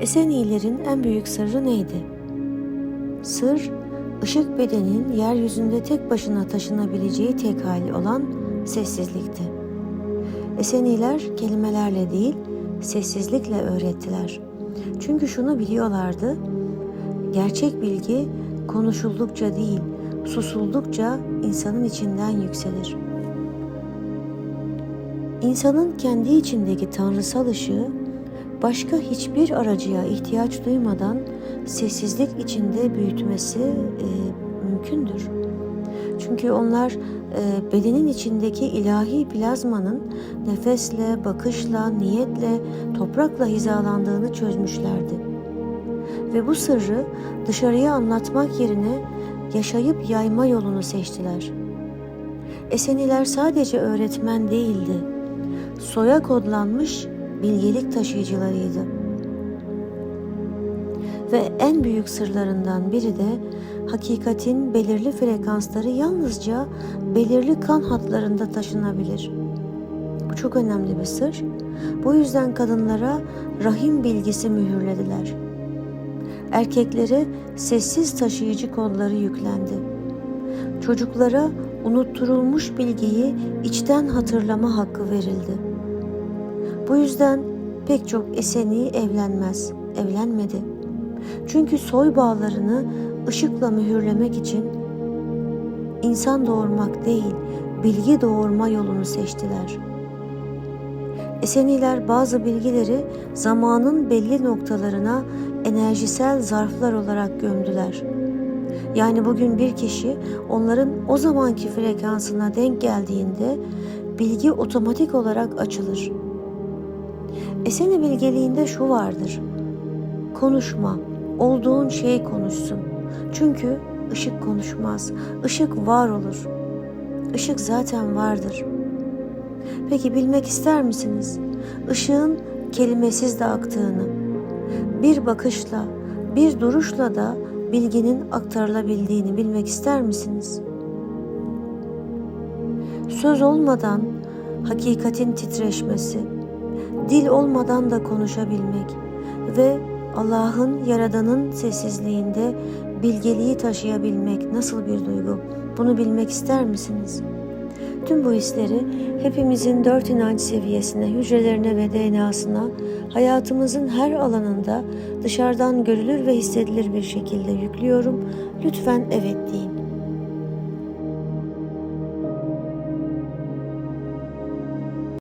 Esenilerin en büyük sırrı neydi? Sır, ışık bedenin yeryüzünde tek başına taşınabileceği tek hali olan sessizlikti. Eseniler kelimelerle değil, sessizlikle öğrettiler. Çünkü şunu biliyorlardı, gerçek bilgi konuşuldukça değil, susuldukça insanın içinden yükselir. İnsanın kendi içindeki tanrısal ışığı başka hiçbir aracıya ihtiyaç duymadan sessizlik içinde büyütmesi e, mümkündür. Çünkü onlar e, bedenin içindeki ilahi plazmanın nefesle, bakışla, niyetle, toprakla hizalandığını çözmüşlerdi. Ve bu sırrı dışarıya anlatmak yerine yaşayıp yayma yolunu seçtiler. Eseniler sadece öğretmen değildi. Soya kodlanmış bilgelik taşıyıcılarıydı. Ve en büyük sırlarından biri de hakikatin belirli frekansları yalnızca belirli kan hatlarında taşınabilir. Bu çok önemli bir sır. Bu yüzden kadınlara rahim bilgisi mühürlediler. Erkeklere sessiz taşıyıcı kodları yüklendi. Çocuklara unutturulmuş bilgiyi içten hatırlama hakkı verildi. Bu yüzden pek çok eseni evlenmez, evlenmedi. Çünkü soy bağlarını ışıkla mühürlemek için insan doğurmak değil, bilgi doğurma yolunu seçtiler. Eseniler bazı bilgileri zamanın belli noktalarına enerjisel zarflar olarak gömdüler. Yani bugün bir kişi onların o zamanki frekansına denk geldiğinde bilgi otomatik olarak açılır. Eseni bilgeliğinde şu vardır. Konuşma, olduğun şeyi konuşsun. Çünkü ışık konuşmaz, ışık var olur. Işık zaten vardır. Peki bilmek ister misiniz? Işığın kelimesiz de aktığını. Bir bakışla, bir duruşla da bilginin aktarılabildiğini bilmek ister misiniz? Söz olmadan hakikatin titreşmesi, dil olmadan da konuşabilmek ve Allah'ın yaradanın sessizliğinde bilgeliği taşıyabilmek nasıl bir duygu? Bunu bilmek ister misiniz? Tüm bu hisleri hepimizin dört inanç seviyesine, hücrelerine ve DNA'sına, hayatımızın her alanında dışarıdan görülür ve hissedilir bir şekilde yüklüyorum. Lütfen evet deyin.